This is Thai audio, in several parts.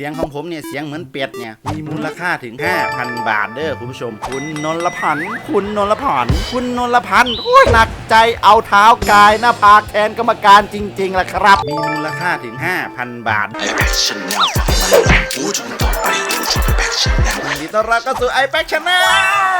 เสียงของผมเนี่ยเสียงเหมือนเป็ดเนี่ยมีมูลค่าถึง 5,000 บาทเด้อคุณผู้ชม คุณนนลพันธ์คุณนนลพันธ์คุณนนลพันธ์โอ้ยหนัก ใจเอาเท้ากายหน้าผากแทนกรรมการจริงๆล่ะครับ มีมูลค่าถึง 5,000 บาทไอแอคชั่นแนวฝักมันหลังผู้ชมต่อไปผู้ชมแอคชั่นแนวยินดีต้อนรับเข้าสู่ i p a c Channel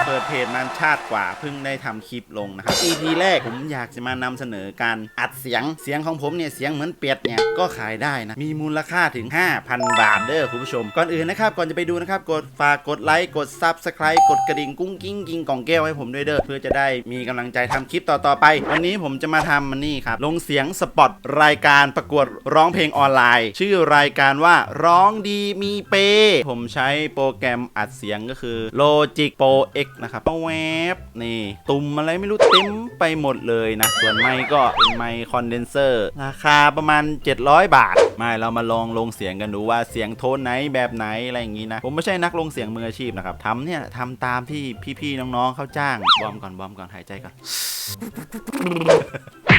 เปิดเพจมันชาติกว่าเพิ่งได้ทำคลิปลงนะครับ EP แรกผมอยากจะมานำเสนอการอัดเสียงเสียงของผมเนี่ยเสียงเหมือนเป็ดเนี่ยก็ขายได้นะ มีมูลค่าถึง 5,000 บาทเด้อคุณผู้ชม ก่อนอื่นนะครับ ก่อนจะไปดูนะครับ กดฝากกดไลค์กด Subscribe กดกระดิ่งกุ้งกิ้งกิงกล่องแก้วให้ผมด้วยเด้อเพื่อจะได้มีกำลังใจทำคลิปต่อๆไป วันนี้ผมจะมาทำมันนี่ครับ ลงเสียงสปอตรายการประกวดร้องเพลงออนไลน์ ชื่อรายการว่าร้องดีมีเป ผมใช้โปรแกรมอัดเสียงก็คือ Logic Pro X นะครับเอาแวบนี่ตุ่มอะไรไม่รู้เต็มไปหมดเลยนะ ส่วนไมค์ก็เป็นไมค์คอนเดนเซอร์ราคาประมาณ 700 บาท ไม่เรามาลองลงเสียงกันดูว่าเสียงโทนไหนแบบไหนอะไรอย่างงี้นะ ผมไม่ใช่นักลงเสียงมืออาชีพนะครับทำเนี่ยทำตามที่พี่ๆน้องๆเขาจ้าง บอมก่อนบอมก่อนหายใจก่อน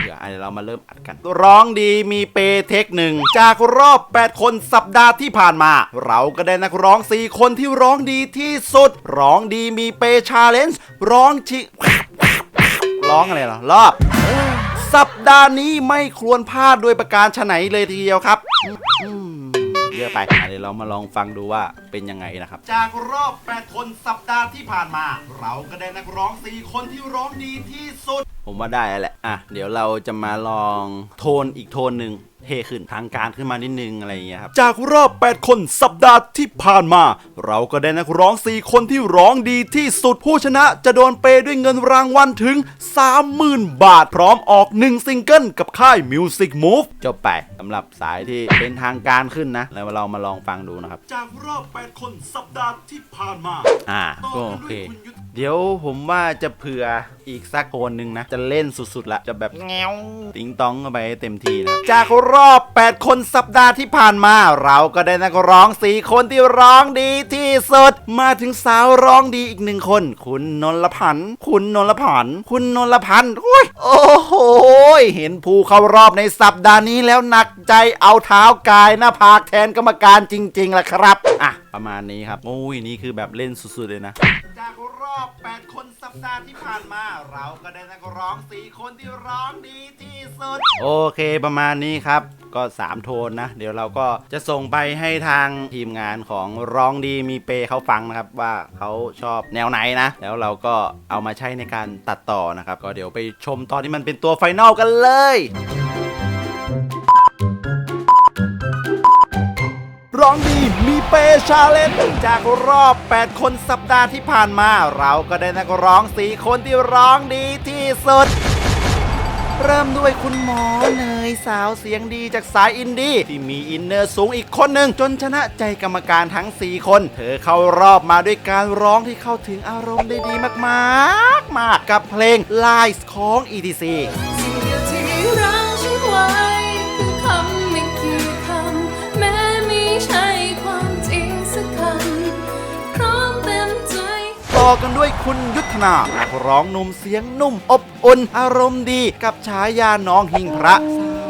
เดี๋ยวเรามาเริ่มอัดกัน ร้องดีมีเปเทคหนึ่งจากรอบ 8 คนสัปดาห์ที่ผ่านมา เราก็ได้นักร้อง 4 คนที่ร้องดีที่สุด ร้องดีมีเปชาเลนจ์ร้องชิร้องอะไรเหรอรอบ สัปดาห์นี้ไม่ควรพลาดด้วยประการฉไหนเลยทีเดียวครับ เยอะไปอะเดี๋ยวเรามาลองฟังดูว่าเป็นยังไงนะครับ จากรอบ 8 คนสัปดาห์ที่ผ่านมา เราก็ได้นักร้อง 4 คนที่ร้องดีที่สุด ผมว่าได้แล้วแหละ อะ เดี๋ยวเราจะมาลองโทนอีกโทนหนึ่ง เท่ขึ้นทางการขึ้นมานิดนึงอะไรอย่างเงี้ยครับ จากรอบ 8 คนสัปดาห์ที่ผ่านมา เราก็ได้นักร้อง 4 คนที่ร้องดีที่สุดผู้ชนะจะโดนเปย์ด้วยเงินรางวัลถึง 30,000 บาทพร้อมออก 1 ซิงเกิลกับค่าย Music Move จบไปสำหรับสายที่เป็นทางการขึ้นนะ แล้วเรามาลองฟังดูนะครับ จากรอบ 8 คนสัปดาห์ที่ผ่านมา อ่าก็โอเค เดี๋ยวผมว่าจะเผื่อ อีกสักโคนหนึ่งนะ จะเล่นสุดๆละจะแบบแงวติงตองเข้าไปให้เต็มที่นะจากรอบ 8 คนสัปดาห์ที่ผ่านมา เราก็ได้นักร้อง4คนที่ร้องดีที่สุด มาถึงสาวร้องดีอีกหนึ่งคน คุณนนลพันธ์คุณนนลพันธ์คุณนนลพันธ์โอ้ยโอ้โหเห็นผู้เข้ารอบในสัปดาห์นี้แล้วหนักใจเอาเท้ากายหน้าผากแทนกรรมการจริงๆล่ะครับอะประมาณนี้ครับโอ้ยนี่คือแบบเล่นสุดๆเลยนะจากรอบ 8 คนสัปดาห์ที่ผ่านมาเราก็ได้นักร้อง4คนที่ร้องดีที่สุด โอเคประมาณนี้ครับก็ 3 โทนนะ เดี๋ยวเราก็จะส่งไปให้ทางทีมงานของร้องดีมีเปเขาฟังนะครับว่าเขาชอบแนวไหนนะ แล้วเราก็เอามาใช้ในการตัดต่อนะครับ ก็เดี๋ยวไปชมตอนที่มันเป็นตัวไฟนอลกันเลย เปชาเลนจากรอบ 8 คนสัปดาห์ที่ผ่านมา เราก็ได้นักร้อง 4 คนที่ร้องดีที่สุด เริ่มด้วยคุณหมอเนยสาวเสียงดีจากสายอินดี้ที่มีอินเนอร์สูงอีกคนหนึ่งจนชนะใจกรรมการทั้ง 4 คน เธอเข้ารอบมาด้วยการร้องที่เข้าถึงอารมณ์ได้ดีมากๆมากกับเพลง Lies ของ ETC สิ่งเดียวที่รักฉันไว้ อกันด้วยคุณยุทธนานักร้องหนุ่มเสียงนุ่มอบอุ่นอารมณ์ดีกับฉายาน้องหิงพระ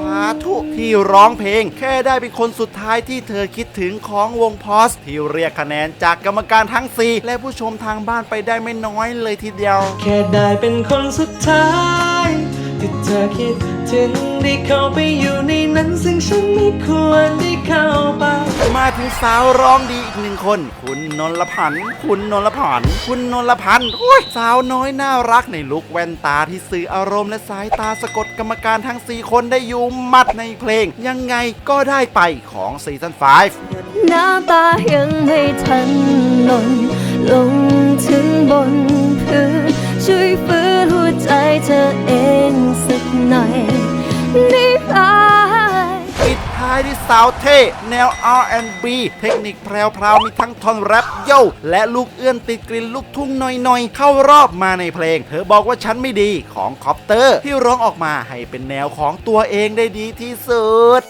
สาธุที่ร้องเพลง แค่ได้เป็นคนสุดท้ายที่เธอคิดถึงของวงพอส ที่เรียกคะแนนจากกรรมการทั้ง 4 และผู้ชมทางบ้านไปได้ไม่น้อยเลยทีเดียว แค่ได้เป็นคนสุดท้ายที่เธอคิดถึงได้เข้าไปอยู่ในนั้นซึ่งฉันไม่ควรได้ เข้าไป มาถึงสาวร้องดีอีกหนึ่งคน คุณนนลพันธ์คุณนนลพันธ์คุณนนลพันธ์โอ้ยสาวน้อยน่ารักในลุคแว่นตาที่สื่ออารมณ์และสายตาสะกดกรรมการทั้ง 4 คนได้อยู่หมัดในเพลง ยังไงก็ได้ไปของซีซั่น5น้ำตายังไม่ทันหล่นลงถึงบนพื้น ท้ายด้วยสาวเท่แนว R&B เทคนิคแพรวๆมีทั้งทอนแรปโยและลูกเอื้อนติดกลิ่นลูกทุ่งหน่อยๆ เข้ารอบมาในเพลง เธอบอกว่าฉันไม่ดีของคอปเตอร์ ที่ร้องออกมาให้เป็นแนวของตัวเองได้ดีที่สุด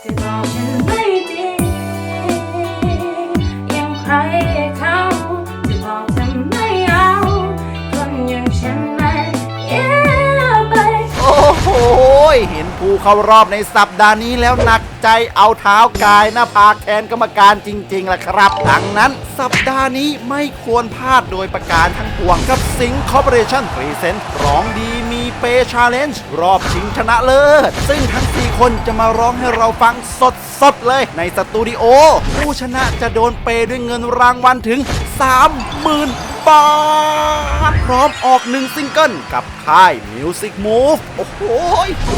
ผู้เข้ารอบในสัปดาห์นี้แล้วหนักใจเอาเท้ากายหน้าผากแทนกรรมการจริงๆล่ะครับ ดังนั้นสัปดาห์นี้ไม่ควรพลาดโดยประการทั้งปวงกับสิงคอร์ปอเรชั่นพรีเซนต์ร้องดีมีเปชาเลนจ์รอบชิงชนะเลิศ ซึ่งทั้ง 4 คนจะมาร้องให้เราฟังสดสดๆเลยในสตูดิโอ ผู้ชนะจะโดนเปย์ด้วยเงินรางวัลถึง 30,000 บาท ร้อมออกหนึ่งซิงเกิลกับค่าย Music Move โอ้โห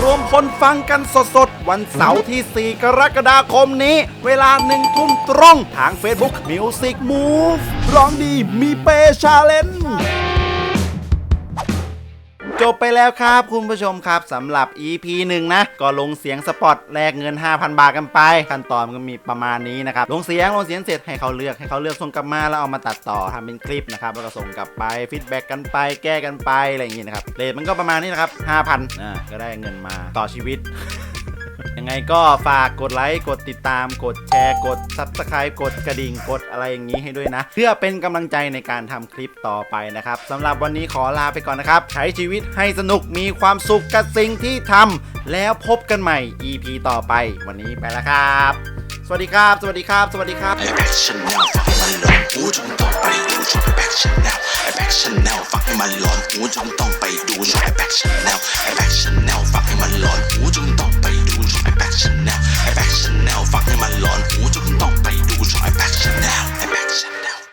รวมคนฟังกันสดๆ วันเสาร์ที่ 4 กรกฎาคมนี้ เวลาหนึ่งทุ่มตรง ทาง Facebook Music Move ร้องดีมีเปชาเลนจ จบไปแล้วครับคุณผู้ชมครับสำหรับ EP 1 นะ ก็ลงเสียงสปอตแลกเงิน 5,000 บาทกันไป ขั้นตอนก็มีประมาณนี้นะครับ ลงเสียงลงเสียงเสร็จให้เขาเลือกให้เขาเลือกส่งกลับมาแล้วเอามาตัดต่อทำเป็นคลิปนะครับแล้วก็ส่งกลับไปฟีดแบ็กกันไปแก้กันไปอะไรอย่างงี้นะครับเรทมันก็ประมาณนี้นะครับ5,000อ่าก็ได้เงินมาต่อชีวิต ไงก็ฝากกดไลค์ กดติดตาม กดแชร์ กด Subscribe กดกระดิ่ง กดอะไรอย่างนี้ให้ด้วยนะ เพื่อเป็นกำลังใจในการทำคลิปต่อไปนะครับสำหรับวันนี้ขอลาไปก่อนนะครับ ใช้ชีวิตให้สนุกมีความสุขกับสิ่งที่ทำแล้วพบกันใหม่ EP ต่อไป วันนี้ไปแล้วครับ สวัสดีครับ สวัสดีครับ สวัสดีครับ ไอ้แบ็คชั่นแนลฟังมันหลอนหูจงต้องไปดูช่องไอ้แบ็คชั่นแนลไอ้แบ็คชแนลฟังให้มันหลอนหูจงต้องไปดูช่องไอ้แบ็คชแนลไอ้แบ็คชั่นแนล action now, have action now, fuck in my lawn, would